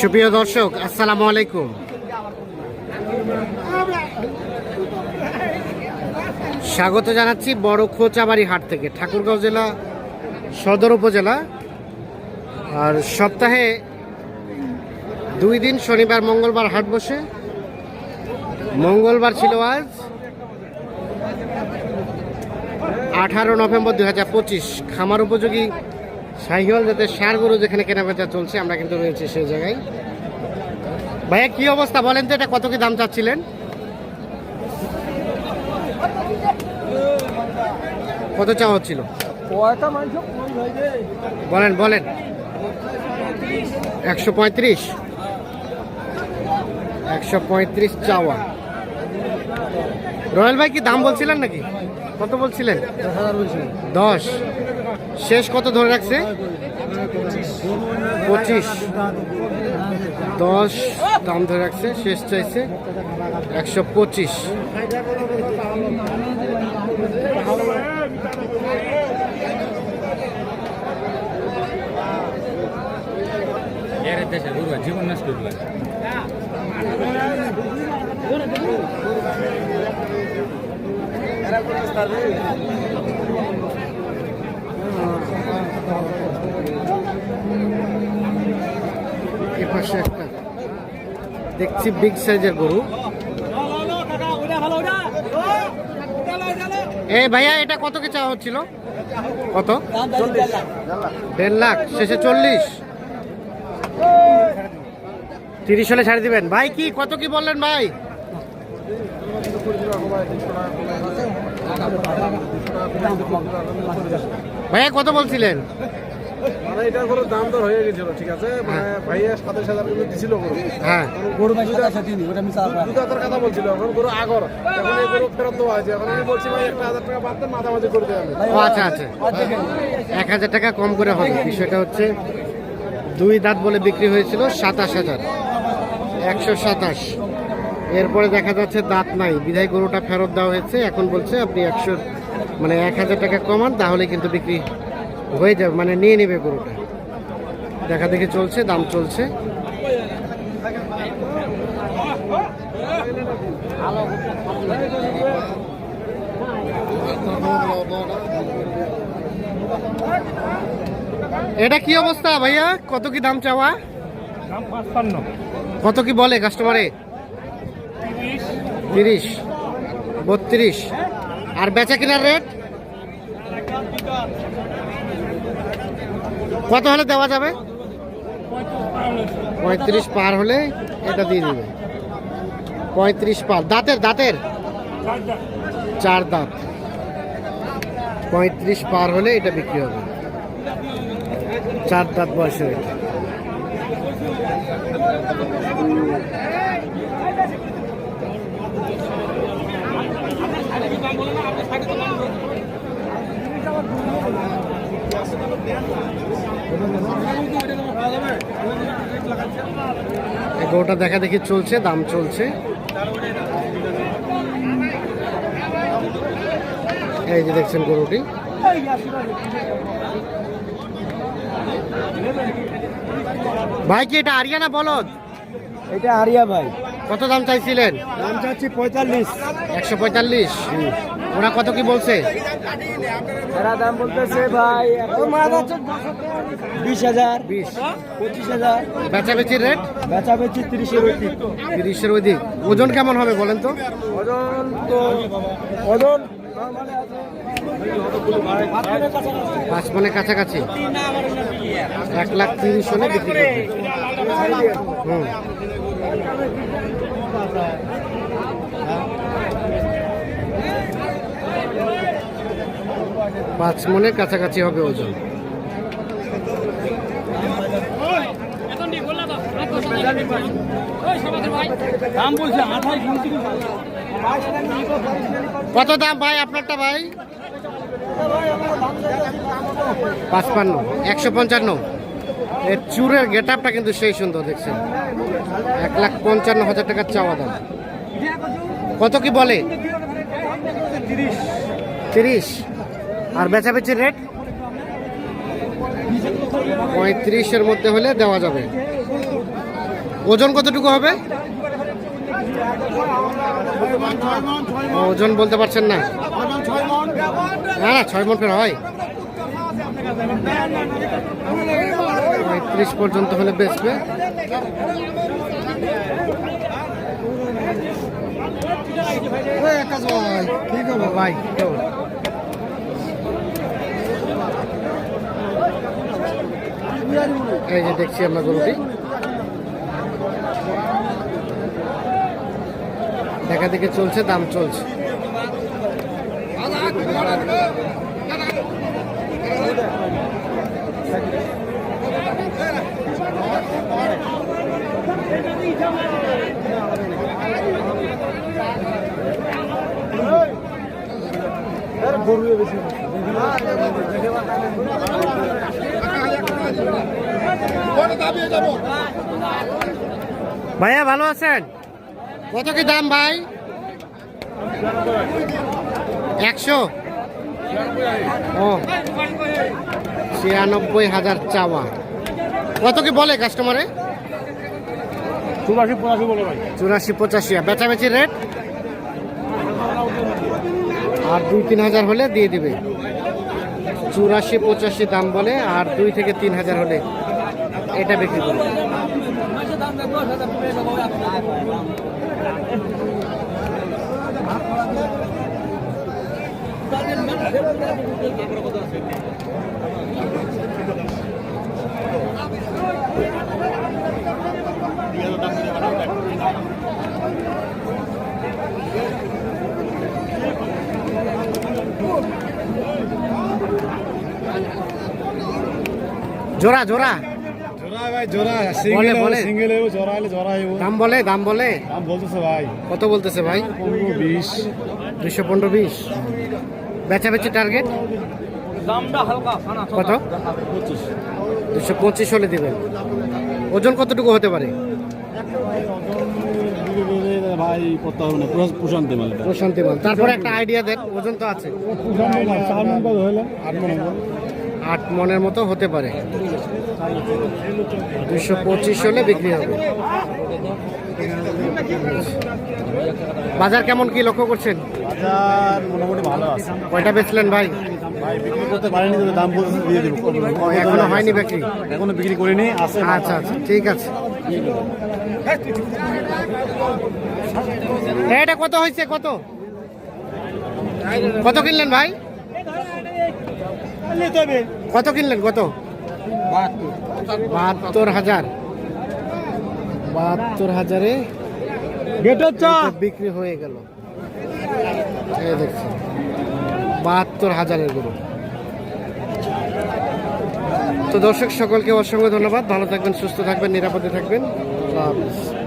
সুপ্রিয় দর্শক, আসসালামু আলাইকুম। স্বাগত জানাচ্ছি বড় খোঁচাবাড়ি হাট থেকে, ঠাকুরগাঁও জেলা, সদর উপজেলা। আর সপ্তাহে দুই দিন, শনিবার, মঙ্গলবার হাট বসে। মঙ্গলবার ছিল আজ আঠারো নভেম্বর দুই হাজার পঁচিশ। খামার উপযোগী সাহিওয়াল জাতের সার গরু যেখানে কেনাবেচা চলছে আমরা কিন্তু রয়েছি সেই জায়গায়। ভাইয়া কি অবস্থা বলেন তো এটা কত কি দাম চাচ্ছিলেন? কত চাওয়া হচ্ছিল? বলেন বলেন। একশো পঁয়ত্রিশ। একশো পঁয়ত্রিশ চাওয়া। রয়্যাল ভাই কি দাম বলছিলেন নাকি? কত বলছিলেন। দশ। শেষ কত ধরে রাখছে? পঁচিশ। দশ দাম ধরে রাখছে শেষ চাইছে একশো পঁচিশ। জীবন এ পাশে একটা দেখছি বিগ সাইজের গরু। এই ভাইয়া, এটা কত কি চাওয়া হচ্ছিল? কত? দেড় লাখ, শেষে চল্লিশ। তিরিশ হলে ছাড়ে দিবেন। ভাই, কি, কত কি বললেন ভাই? ভাইয়া, কত বলছিলেন? মানে এটার কোনো দাম দর হয়ে গেছিল ঠিক আছে? মানে ভাইয়া সাতাশ হাজার কিন্তু দিছিল গরু। হ্যাঁ। গরু দুটো হাজার কথা বলছিল এখন গরু আগর। এখন এই গরু ফেরত দেওয়া হয়েছে। এখন আমি বলছি ভাই একটা হাজার টাকা বাদ দেন মাঝামাঝি করে আমি ও আচ্ছা আচ্ছা। এক হাজার টাকা কম করে হবে বিষয়টা হচ্ছে দুই দাঁত বলে বিক্রি হয়েছিল সাতাশ হাজার। একশো সাতাশ। এরপরে দেখা যাচ্ছে দাঁত নাই। বিধায় গরুটা ফেরত দেওয়া হয়েছে। এখন বলছে আপনি একশো মানে এক হাজার টাকা কমান তাহলে কিন্তু বিক্রি হয়ে যাবে মানে নিয়ে নেবে গরুটা। দেখা দেখি চলছে দাম চলছে। এটা কি অবস্থা ভাইয়া? কত কি দাম চাওয়া? কত কি বলে কাস্টমারে তিরিশ। বত্রিশ। আর বেচা কেনার রেট কত হলে দেওয়া যাবে? পঁয়ত্রিশ পার হলে এটা দিয়ে দেবে। পঁয়ত্রিশ পার। দাঁতের দাঁতের? চার দাঁত। পঁয়ত্রিশ পার হলে এটা বিক্রি হবে। চার দাঁত বয়সে এটা। এই গরুটা দেখা দেখি চলছে দাম চলছে। এই যে দেখছেন গরুটি। ভাই কি এটা আরিয়ানা বলদ? এটা আরিয়া ভাই। কত দাম চাইছিলেন? দাম চাচ্ছি পঁয়তাল্লিশ। একশো পঁয়তাল্লিশ। ওরা কত কি বলছে? এরা দাম বলতেছে ভাই বিশ হাজার। বিশ। পঁচিশ হাজার। বেচাবেচির রেট? তিরিশের অধিক তিরিশের অধিক ওজন কেমন হবে বলেন তো? ওজন তো ওজন পাঁচ মনে কাছাকাছি। এক লাখ তিরিশ হলে বিক্রি করবে। হুম। পাঁচ মনের কাছাকাছি হবে ওজন। কত দাম ভাই আপনারটা ভাই? পাঁচপান্ন, একশো পঞ্চান্ন। এর চুরের গেট আপটা কিন্তু সেই সুন্দর দেখছেন। এক লাখ পঞ্চান্ন হাজার টাকার চাওয়া দাম। কত কি বলে? তিরিশ? আর বেচাবেচির রেট পঁয়ত্রিশের মধ্যে হলে দেওয়া যাবে। ওজন কতটুকু হবে? ওজন বলতে পারছেন না। না না ছয় মন ফের হয়। পঁয়ত্রিশ পর্যন্ত হলে বেচবে। ভাই। এই যে দেখছি আমরা গরুটি দেখা দেখে চলছে দাম চলছে ভাইয়া ভালো আছেন? কত কি দাম ভাই? একশো? ও ছিয়ানব্বই হাজার চাওয়া। কত কি বলে কাস্টমারে চুরাশি পঁচাশি বলে ভাই। চুরাশি পঁচাশি। বেচাবেচি রেট আর দুই তিন হাজার হলে দিয়ে দিবে। চুরাশি পঁচাশি দাম বলে আর দুই থেকে তিন হাজার হলে। এটা বিক্রি জোড়া জোড়া জোড়া। ভাই জোড়া বলে, বলে। সিঙ্গেল হইব জোড়া হলে জোড়া হইব। দাম বলে দাম বলে। দাম বলতেছে ভাই। কত বলতেছে ভাই? পনেরো বিশ। দুশো পনেরো বিশ। বেচাবেচি টার্গেট কত? পঁচিশ। দুশো পঁচিশ হলে দিবেন। ওজন কতটুকু হতে পারে? ভাই করতে হবে না। প্রশান্তি মাল প্রশান্তি মাল। তারপরে একটা আইডিয়া দেন ওজন তো আছে। কত আট মন আট মনের মতো হতে পারে দুশো পঁচিশ হলে বিক্রি হবে বাজার কেমন কি লক্ষ্য করছেন বাজার মোটামুটি ভালো আছে কয়টা বেচলেন ভাই ভাই বিক্রি করতে পারিনি তো দাম দিয়ে দেবো এখনও হয়নি বিক্রি এখনও বিক্রি করিনি আছে আচ্ছা আচ্ছা ঠিক আছে এটা কত হয়েছে কত কত কিনলেন ভাই কত কিনলেন? কত? বাহাত্তর হাজার। বাহাত্তর হাজারে বিক্রি হয়ে গেল। দেখছি। বাহাত্তর হাজারের গরু। তো দর্শক সকলকে অসংখ্য ধন্যবাদ। ভালো থাকবেন সুস্থ থাকবেন নিরাপদে থাকবেন। আল্লাহ হাফিজ।